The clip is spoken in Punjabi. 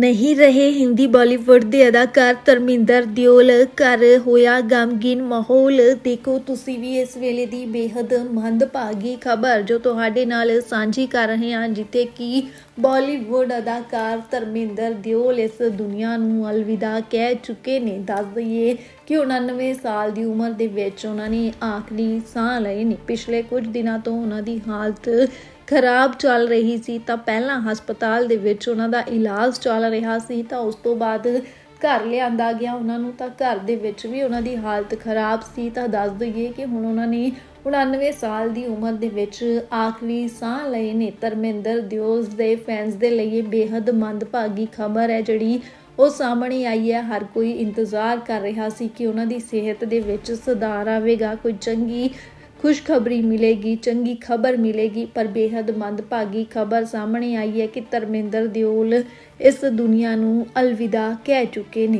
ਨਹੀਂ ਰਹੇ ਹਿੰਦੀ ਬਾਲੀਵੁੱਡ ਦੇ ਅਦਾਕਾਰ ਧਰਮਿੰਦਰ ਦਿਓਲ, ਘਰ ਹੋਇਆ ਗਮਗੀਨ ਮਾਹੌਲ। ਦੇਖੋ, ਤੁਸੀਂ ਵੀ ਇਸ ਵੇਲੇ ਦੀ ਬੇहद ਮੰਦਭਾਗੀ ਖਬਰ ਜੋ ਤੁਹਾਡੇ ਨਾਲ ਸਾਂਝੀ ਕਰ ਰਹੇ ਹਾਂ, ਜਿੱਥੇ ਕਿ ਬਾਲੀਵੁੱਡ ਅਦਾਕਾਰ ਧਰਮਿੰਦਰ ਦਿਓਲ ਇਸ ਦੁਨੀਆ ਨੂੰ ਅਲਵਿਦਾ ਕਹਿ ਚੁੱਕੇ ਨੇ। ਦੱਸ ਦਈਏ ਕਿ 99 ਸਾਲ ਦੀ ਉਮਰ ਦੇ ਵਿੱਚ ਉਹਨਾਂ ਨੇ ਆਖਰੀ ਸਾਹ ਲਏ ਨੇ। ਪਿਛਲੇ ਕੁਝ ਦਿਨਾਂ ਤੋਂ ਉਹਨਾਂ ਦੀ ਹਾਲਤ ਖਰਾਬ ਚੱਲ ਰਹੀ ਸੀ, ਤਾਂ ਪਹਿਲਾਂ ਹਸਪਤਾਲ ਦੇ ਵਿੱਚ ਉਹਨਾਂ ਦਾ ਇਲਾਜ ਚੱਲ ਰਿਹਾ ਸੀ, ਤਾਂ ਉਸ ਤੋਂ ਬਾਅਦ ਘਰ ਲਿਆਂਦਾ ਗਿਆ ਉਹਨਾਂ ਨੂੰ, ਤਾਂ ਘਰ ਦੇ ਵਿੱਚ ਵੀ ਉਹਨਾਂ ਦੀ ਹਾਲਤ ਖਰਾਬ ਸੀ। ਤਾਂ ਦੱਸ ਦਈਏ ਕਿ ਹੁਣ ਉਹਨਾਂ ਨੇ 99 ਸਾਲ ਦੀ ਉਮਰ ਦੇ ਵਿੱਚ ਆਖਰੀ ਸਾਹ ਲਏ ਨੇ। ਧਰਮਿੰਦਰ ਦਿਓਸ ਦੇ ਫੈਨਸ ਦੇ ਲਈ ਇਹ ਬੇहद ਮੰਦਭਾਗੀ ਖਬਰ ਹੈ, ਜਿਹੜੀ ਉਹ ਸਾਹਮਣੇ ਆਈ ਹੈ। ਹਰ ਕੋਈ ਇੰਤਜ਼ਾਰ ਕਰ ਰਿਹਾ ਸੀ ਕਿ ਉਹਨਾਂ ਦੀ ਸਿਹਤ ਦੇ ਵਿੱਚ ਸੁਧਾਰ ਆਵੇਗਾ, ਕੋਈ ਚੰਗੀ ਖੁਸ਼ਖਬਰੀ ਮਿਲੇਗੀ, ਚੰਗੀ ਖਬਰ ਮਿਲੇਗੀ, ਪਰ ਬੇहद ਮੰਦਭਾਗੀ ਖਬਰ ਸਾਹਮਣੇ ਆਈ ਹੈ ਕਿ ਧਰਮਿੰਦਰ ਦਿਓਲ ਇਸ ਦੁਨੀਆ ਨੂੰ ਅਲਵਿਦਾ ਕਹਿ ਚੁੱਕੇ ਨੇ।